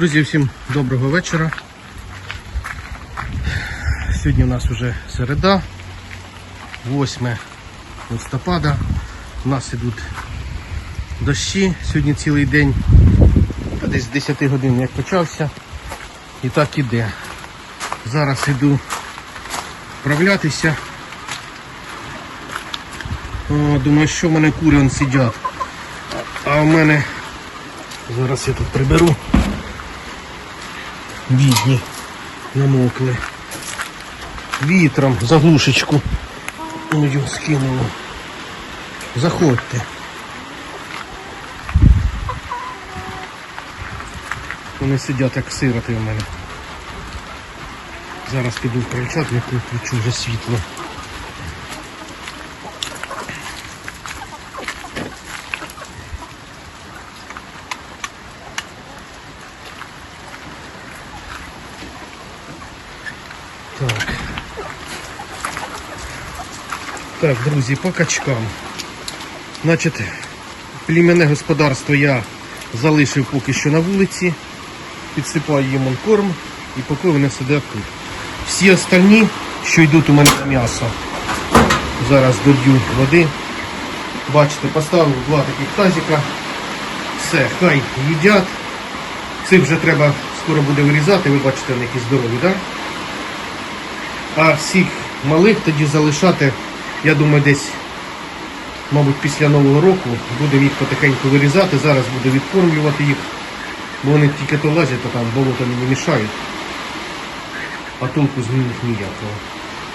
Друзі, всім доброго вечора. Сьогодні у нас вже середа, 8 листопада. У нас ідуть дощі. Сьогодні цілий день, десь з 10 годин як почався. І так іде. Зараз іду вправлятися. О, думаю, що в мене кури он сидять. А в мене зараз я тут приберу. Бідні, намокли. Вітром заглушечку. мою скинуло. Заходьте. Вони сидять як сироти в мене. Зараз піду в крольчатник, включу вже світло. Так. Так, друзі, по качкам. Значить, плем'яне господарство я залишив поки що на вулиці. Підсипаю їм корм і поки вони сидять тут. Всі остальні, що йдуть у мене на м'ясо, зараз додю води. Бачите, поставив два таких тазика. Все, хай їдять. Цих вже треба скоро буде вирізати, ви бачите, вони які здорові, так? Да? А всіх малих тоді залишати, я думаю, десь, мабуть, після Нового року будемо їх потихеньку вирізати. Зараз буду відкормлювати їх, бо вони тільки то лазять, то там болото не мішають. А толку з них ніякого.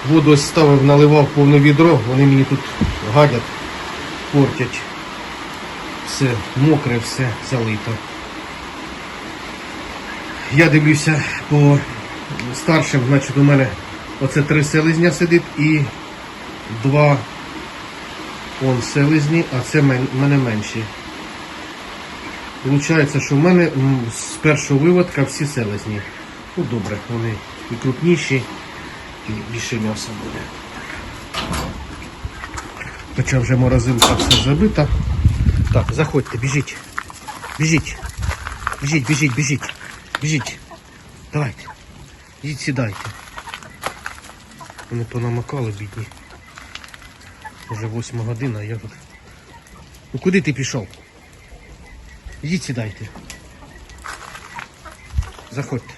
Воду ось ставив, наливав повне відро, вони мені тут гадять, портять. Все мокре, все залито. Я дивлюся по старшим, значить у мене Оце три селезня сидить і два он селезні, а це в мене менші. Получається, що в мене з першого виводка всі селезні. Ну добре, вони і крупніші, і більше м'яса буде. Хоча вже морозилка все забита. Так, заходьте, біжіть. Біжіть. Біжіть, біжіть, біжіть. Біжіть. Давайте. Ідіть сідайте. Вони понамокали, бідні. Вже восьма година, а я тут. Ну куди ти пішов? Ідіть сідайте. Заходьте.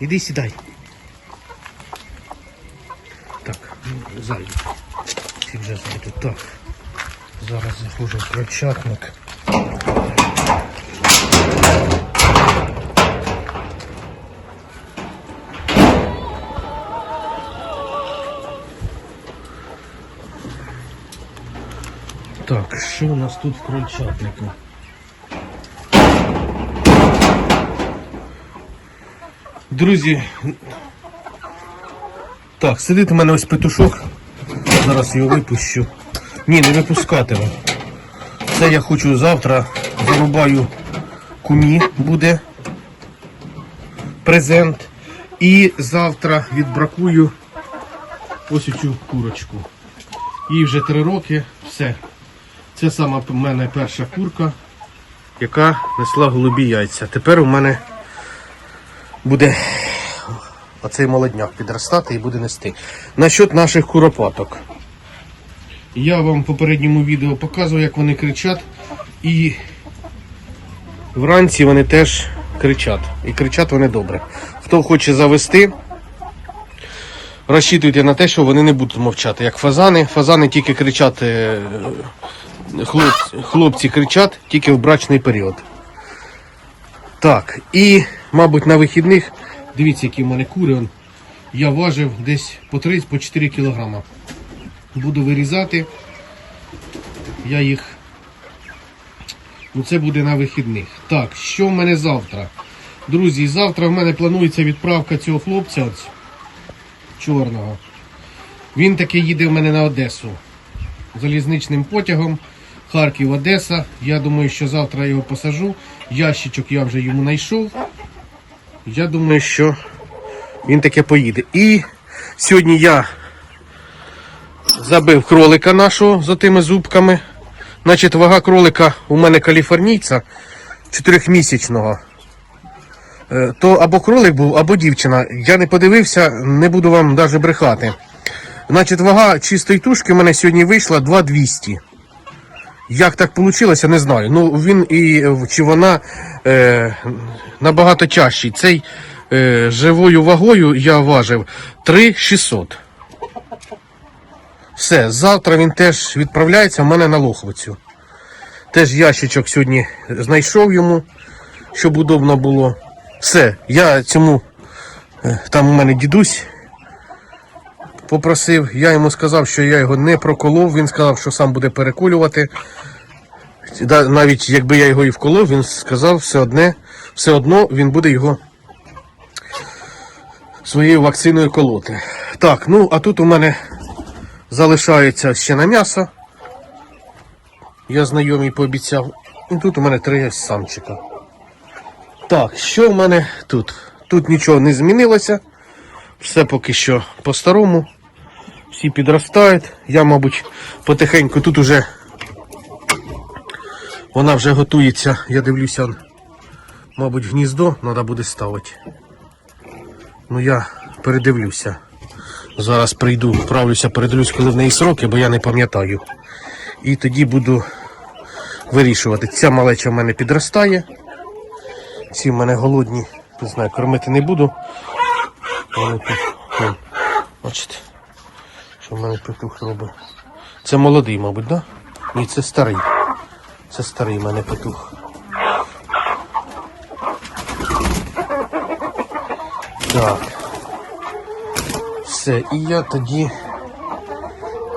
Іди сідай. Так, ну, зайду. Всі вже зайду. Так. Зараз заходжу в крольчатник. Що у нас тут в крольчатнику? Друзі, так, сидить у мене ось петушок. Зараз його випущу. Ні, не випускатиму. Це я хочу завтра зарубаю кумі буде презент. І завтра відбракую ось цю курочку. Їй вже три роки, все. Це сама в мене перша курка, яка несла голубі яйця. Тепер у мене буде оцей молодняк підростати і буде нести. Насчет наших куропаток. Я вам в попередньому відео показував, як вони кричать. І вранці вони теж кричать. І кричать вони добре. Хто хоче завести, розчитуйте на те, що вони не будуть мовчати, як фазани. Фазани тільки кричать, е, хлопці, хлопці кричать тільки в брачний період. Так, і, мабуть, на вихідних, дивіться, які в мене кури. Я важив десь по 30 по 4 кілограма. Буду вирізати. Я їх. Ну це буде на вихідних. Так, що в мене завтра? Друзі, завтра в мене планується відправка цього хлопця ось, чорного. Він таки їде в мене на Одесу залізничним потягом. Харків, Одеса. Я думаю, що завтра його посажу. Ящичок я вже йому знайшов. Я думаю, що він таке поїде. І сьогодні я забив кролика нашого з отими зубками. Значить, вага кролика у мене каліфорнійця чотирьохмісячного. Е, То або кролик був, або дівчина. Я не подивився, не буду вам навіть брехати. Значить, вага чистої тушки у мене сьогодні вийшла 2200. Як так вийшло, не знаю. Ну він і чи вона е, набагато тяжчий. Цей е, живою вагою я важив 3600. Все, завтра він теж відправляється в мене на лохвицю. Теж ящичок сьогодні знайшов йому, щоб удобно було. Все, я цьому, е, там у мене дідусь попросив, я йому сказав, що я його не проколов, він сказав, що сам буде перекулювати. Навіть якби я його і вколов, він сказав все одне, все одно він буде його своєю вакциною колоти. Так, ну а тут у мене залишається ще на м'ясо. Я знайомий пообіцяв. І тут у мене три самчика. Так, що в мене тут? Тут нічого не змінилося. Все поки що по-старому. Всі підростають. Я, мабуть, потихеньку тут уже вона вже готується. Я дивлюся, мабуть, гніздо треба буде ставити. Ну я передивлюся. Зараз прийду, вправлюся, передивлюсь, коли в неї сроки, бо я не пам'ятаю. І тоді буду вирішувати. Ця малеча в мене підростає. Ці в мене голодні, не знаю, кормити не буду. Вони тут, бачите, що в мене петух робить. Це молодий, мабуть, да? Ні, це старий. Це старий в мене петух. Так. Все, і я тоді.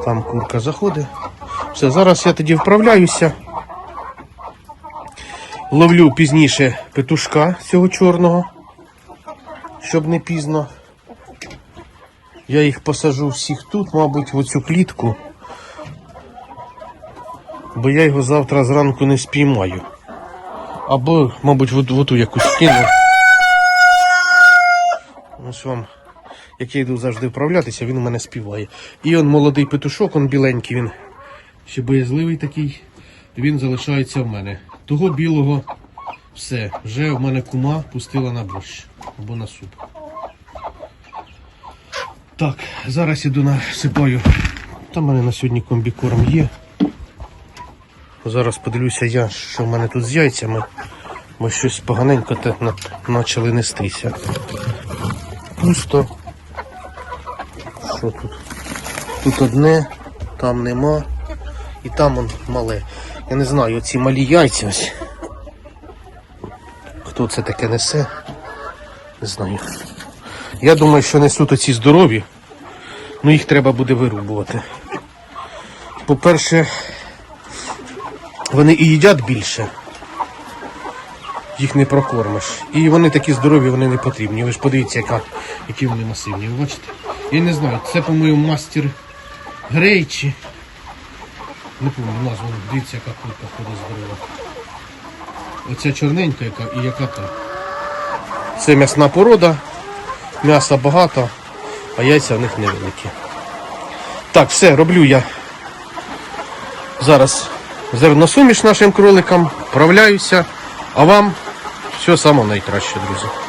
Там курка заходить. Все, зараз я тоді вправляюся. Ловлю пізніше петушка цього чорного, щоб не пізно. Я їх посажу всіх тут, мабуть, в оцю клітку. Бо я його завтра зранку не спіймаю. Або, мабуть, в, оту якусь кину. Ось вам, як я йду завжди вправлятися, він у мене співає. І он молодий петушок, он біленький, він ще боязливий такий. Він залишається в мене. Того білого все. Вже в мене кума пустила на борщ або на суп. Так, зараз іду насипаю. Там в мене на сьогодні комбікорм є. Зараз подивлюся я, що в мене тут з яйцями. Бо щось поганенько почали нестися. Пусто. Що тут? Тут одне, там нема. І там он мале. Я не знаю, оці малі яйця ось. Хто це таке несе? Не знаю. Я думаю, що несуть оці здорові. Ну їх треба буде вирубувати. По-перше, вони і їдять більше. Їх не прокормиш. І вони такі здорові, вони не потрібні. Ви ж подивіться, яка, які вони масивні. Ви бачите? Я не знаю, це, по-моєму, мастер Грей чи. Не пам'ятаю назву, дивіться, яка курка ходить здорова. Оця чорненька яка і яка та. Це м'ясна порода, м'яса багато, а яйця в них невеликі. Так, все, роблю я зараз зерносуміш нашим кроликам, вправляюся, а вам все найкраще, друзі.